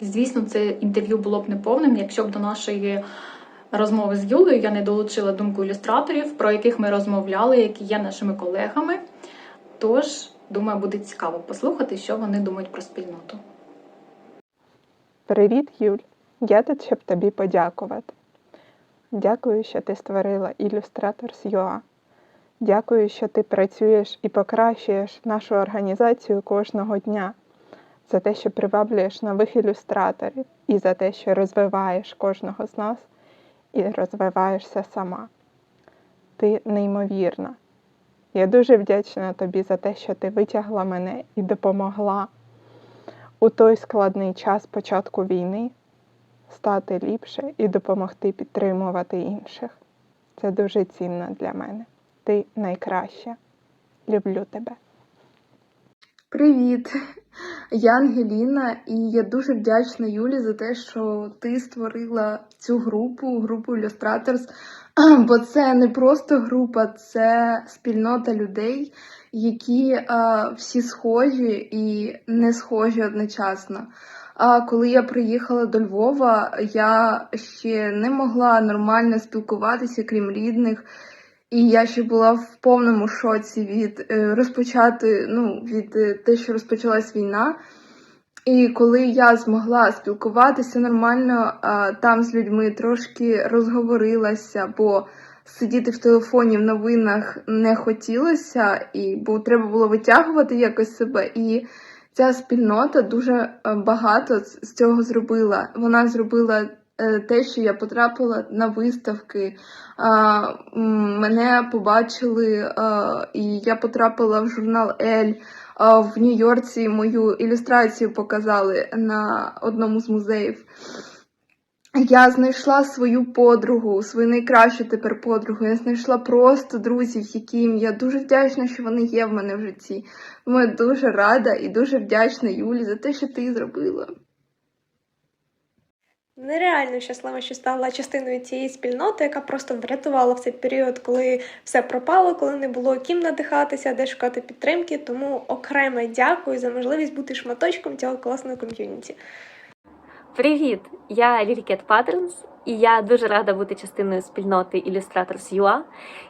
Звісно, це інтерв'ю було б неповним, якщо б до нашої розмови з Юлею я не долучила думку ілюстраторів, про яких ми розмовляли, які є нашими колегами. Тож, думаю, буде цікаво послухати, що вони думають про спільноту. Привіт, Юль! Я тут, щоб тобі подякувати. Дякую, що ти створила Illustrators.ua. Дякую, що ти працюєш і покращуєш нашу організацію кожного дня, за те, що приваблюєш нових ілюстраторів, і за те, що розвиваєш кожного з нас і розвиваєшся сама. Ти неймовірна. Я дуже вдячна тобі за те, що ти витягла мене і допомогла у той складний час початку війни стати ліпше і допомогти підтримувати інших. Це дуже цінно для мене. Ти найкраща. Люблю тебе. Привіт! Я Ангеліна, і я дуже вдячна Юлі за те, що ти створила цю групу, групу Illustrators, бо це не просто група, це спільнота людей, які е, всі схожі і не схожі одночасно. А коли я приїхала до Львова, я ще не могла нормально спілкуватися, крім рідних. І я ще була в повному шоці від е, розпочати, ну, від е, те, що розпочалась війна. І коли я змогла спілкуватися нормально там з людьми, трошки розговорилася, бо сидіти в телефоні в новинах не хотілося, і бо треба було витягувати якось себе. І ця спільнота дуже е, багато з цього зробила. Вона зробила те, що я потрапила на виставки. Мене побачили, і я потрапила в журнал Ель. В Нью-Йорці мою ілюстрацію показали на одному з музеїв. Я знайшла свою подругу, свою найкращу тепер подругу. Я знайшла просто друзів, яким я дуже вдячна, що вони є в мене в житті. Я дуже рада і дуже вдячна Юлі за те, що ти зробила. Нереально щаслива, що стала частиною цієї спільноти, яка просто врятувала в цей період, коли все пропало, коли не було ким надихатися, де шукати підтримки. Тому окреме дякую за можливість бути шматочком цього класного ком'юніті. Привіт! Я Лілікет Patterns, і я дуже рада бути частиною спільноти Illustrators.ua.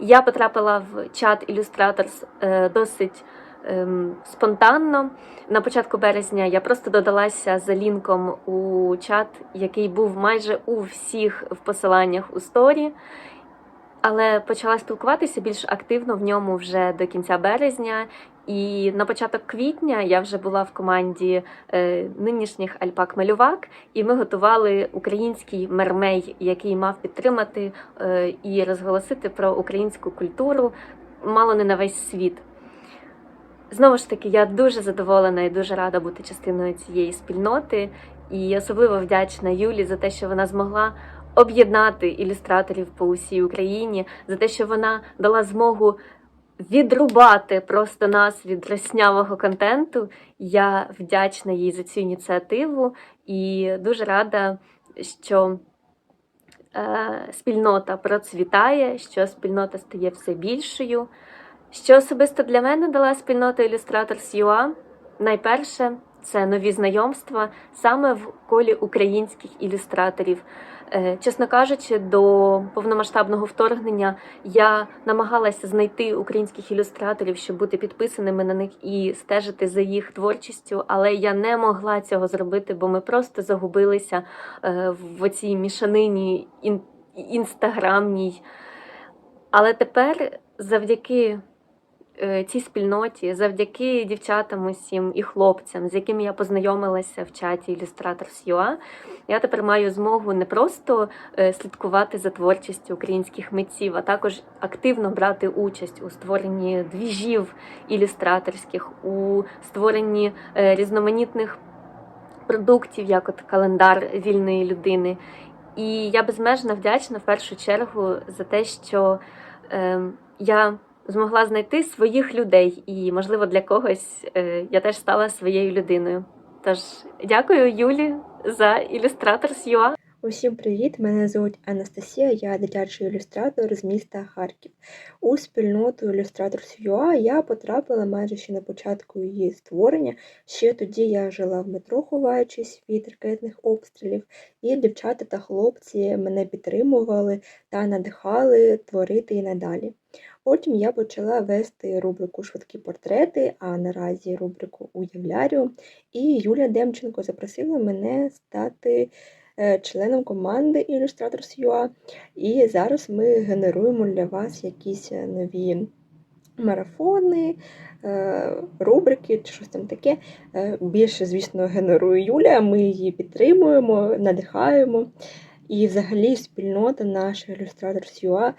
Я потрапила в чат Illustrators е, досить ем, спонтанно. На початку березня я просто додалася за лінком у чат, який був майже у всіх в посиланнях у сторі. Але почала спілкуватися більш активно в ньому вже до кінця березня. І на початок квітня я вже була в команді е, нинішніх альпак-малювак, і ми готували український мермей, який мав підтримати е, і розголосити про українську культуру мало не на весь світ. Знову ж таки, я дуже задоволена і дуже рада бути частиною цієї спільноти, і особливо вдячна Юлі за те, що вона змогла об'єднати ілюстраторів по усій Україні, за те, що вона дала змогу відрубати просто нас від роснявого контенту. Я вдячна їй за цю ініціативу і дуже рада, що е, спільнота процвітає, що спільнота стає все більшою. Що особисто для мене дала спільнота Illustrators.ua? Найперше це нові знайомства саме в колі українських ілюстраторів. Е, Чесно кажучи, до повномасштабного вторгнення я намагалася знайти українських ілюстраторів, щоб бути підписаними на них і стежити за їх творчістю, але я не могла цього зробити, бо ми просто загубилися е, в цій мішанині інстаграмній. Але тепер завдяки цій спільноті, завдяки дівчатам усім і хлопцям, з якими я познайомилася в чаті Illustrators.ua, я тепер маю змогу не просто е, слідкувати за творчістю українських митців, а також активно брати участь у створенні двіжів ілюстраторських, у створенні е, різноманітних продуктів, як от календар вільної людини. І я безмежно вдячна в першу чергу за те, що е, я змогла знайти своїх людей, і, можливо, для когось е, я теж стала своєю людиною. Тож дякую Юлі за Illustrators.ua. Усім привіт! Мене звуть Анастасія, я дитячий ілюстратор з міста Харків. У спільноту Illustrators.ua я потрапила майже ще на початку її створення. Ще тоді я жила в метро, ховаючись від ракетних обстрілів, і дівчата та хлопці мене підтримували та надихали творити і надалі. Потім я почала вести рубрику Швидкі портрети, а наразі рубрику Уявлярю. І Юля Демченко запросила мене стати членом команди Illustrators.ua. І зараз ми генеруємо для вас якісь е, нові марафони, е, рубрики чи щось там таке. Е, Більше, звісно, генерує Юля, ми її підтримуємо, надихаємо. І взагалі спільнота наша Illustrators.ua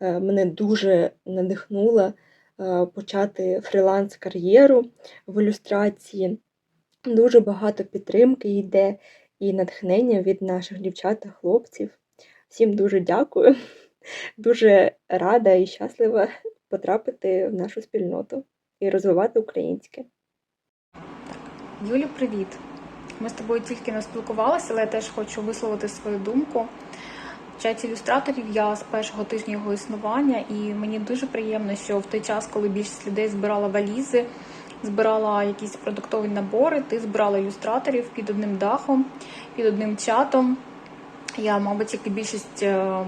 е, мене дуже надихнула е, почати фріланс-кар'єру в ілюстрації. Дуже багато підтримки йде і натхнення від наших дівчат та хлопців. Всім дуже дякую. Дуже рада і щаслива потрапити в нашу спільноту і розвивати українське. Юлі, привіт! Ми з тобою тільки не спілкувалися, але я теж хочу висловити свою думку. В чаті ілюстраторів я з першого тижня його існування, і мені дуже приємно, що в той час, коли більшість людей збирала валізи, збирала якісь продуктові набори, ти збирала ілюстраторів під одним дахом, під одним чатом. Я, мабуть, як і більшість е,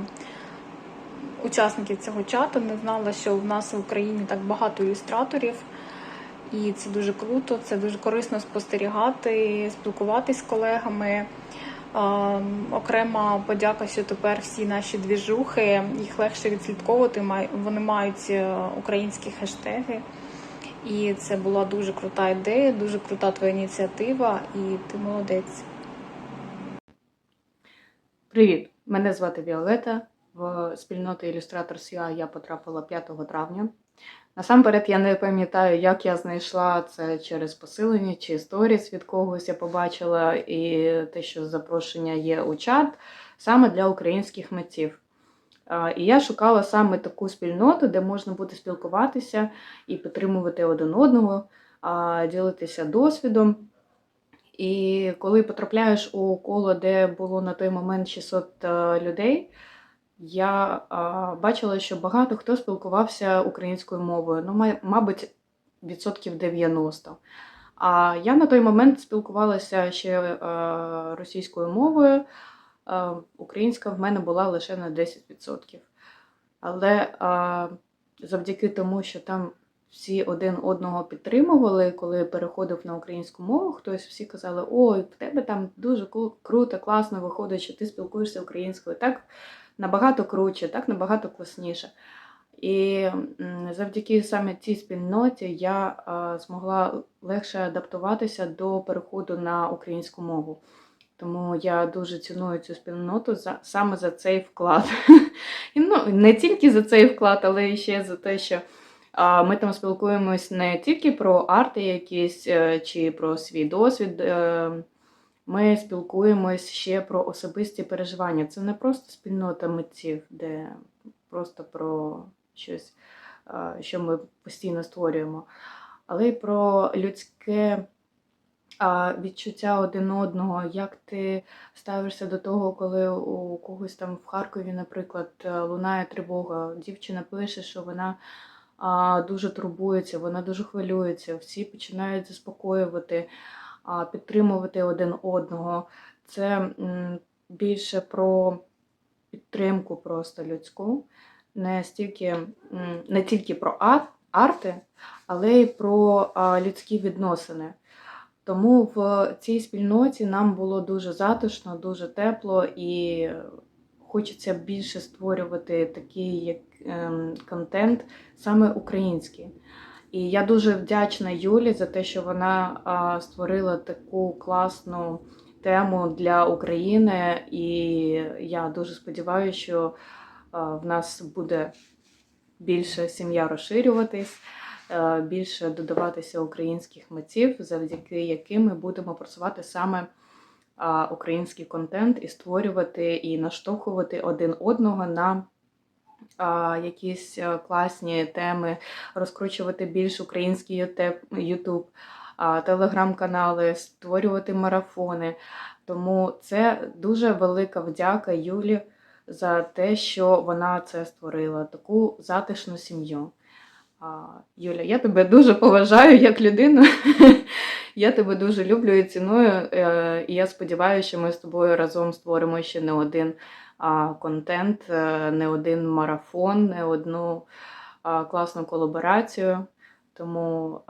учасників цього чату, не знала, що в нас в Україні так багато ілюстраторів. І це дуже круто, це дуже корисно спостерігати, спілкуватись з колегами. Окрема подяка, що тепер всі наші двіжухи, їх легше відслідковувати. Вони мають е, українські хештеги. І це була дуже крута ідея, дуже крута твоя ініціатива, і ти молодець. Привіт! Мене звати Віолета. В спільноту Illustrators.ua я потрапила 5 травня. Насамперед, я не пам'ятаю, як я знайшла це через посилення чи сторіс від когось я побачила, і те, що запрошення є у чат саме для українських митців. І я шукала саме таку спільноту, де можна буде спілкуватися і підтримувати один одного, ділитися досвідом. І коли потрапляєш у коло, де було на той момент 600 е, людей, я бачила, що багато хто спілкувався українською мовою. Ну, мабуть, відсотків 90. А я на той момент спілкувалася ще е, російською мовою. Українська в мене була лише на 10%. Але завдяки тому, що там всі один одного підтримували, коли переходив на українську мову, хтось всі казали: ой, в тебе там дуже круто, класно виходить, що ти спілкуєшся українською. Так набагато круче, так набагато класніше. І завдяки саме цій спільноті я змогла легше адаптуватися до переходу на українську мову. Тому я дуже ціную цю спільноту за саме за цей вклад. І, ну, не тільки за цей вклад, але і ще за те, що а, ми там спілкуємось не тільки про арти якісь е, чи про свій досвід. е, Ми спілкуємось ще про особисті переживання. Це не просто спільнота митців, де просто про щось, а, що ми постійно створюємо, але й про людське відчуття один одного, як ти ставишся до того, коли у когось там в Харкові, наприклад, е, лунає тривога. Дівчина пише, що вона дуже турбується, вона дуже хвилюється. Всі починають заспокоювати, підтримувати один одного. Це більше про підтримку просто людську, не стільки не тільки про арти, але й про людські відносини. Тому в цій спільноті нам було дуже затишно, дуже тепло і хочеться більше створювати такий як, ем, контент саме український. І я дуже вдячна Юлі за те, що вона створила таку класну тему для України, і я дуже сподіваюся, що в нас буде більше сім'я розширюватись, більше додаватися українських митців, завдяки яким ми будемо просувати саме український контент і створювати і наштовхувати один одного на якісь е, класні теми, розкручувати більш український Ютуб, телеграм-канали, створювати марафони. Тому це дуже велика вдяка Юлі за те, що вона це створила, таку затишну сім'ю. Юля, я тебе дуже поважаю як людину. Я тебе дуже люблю і ціную. е, І я сподіваюся, що ми з тобою разом створимо ще не один контент, е, не один марафон, не одну класну колаборацію. Тому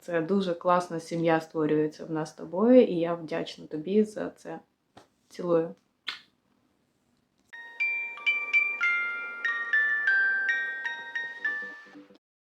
це дуже класна сім'я створюється в нас з тобою, і я вдячна тобі за це. Цілую.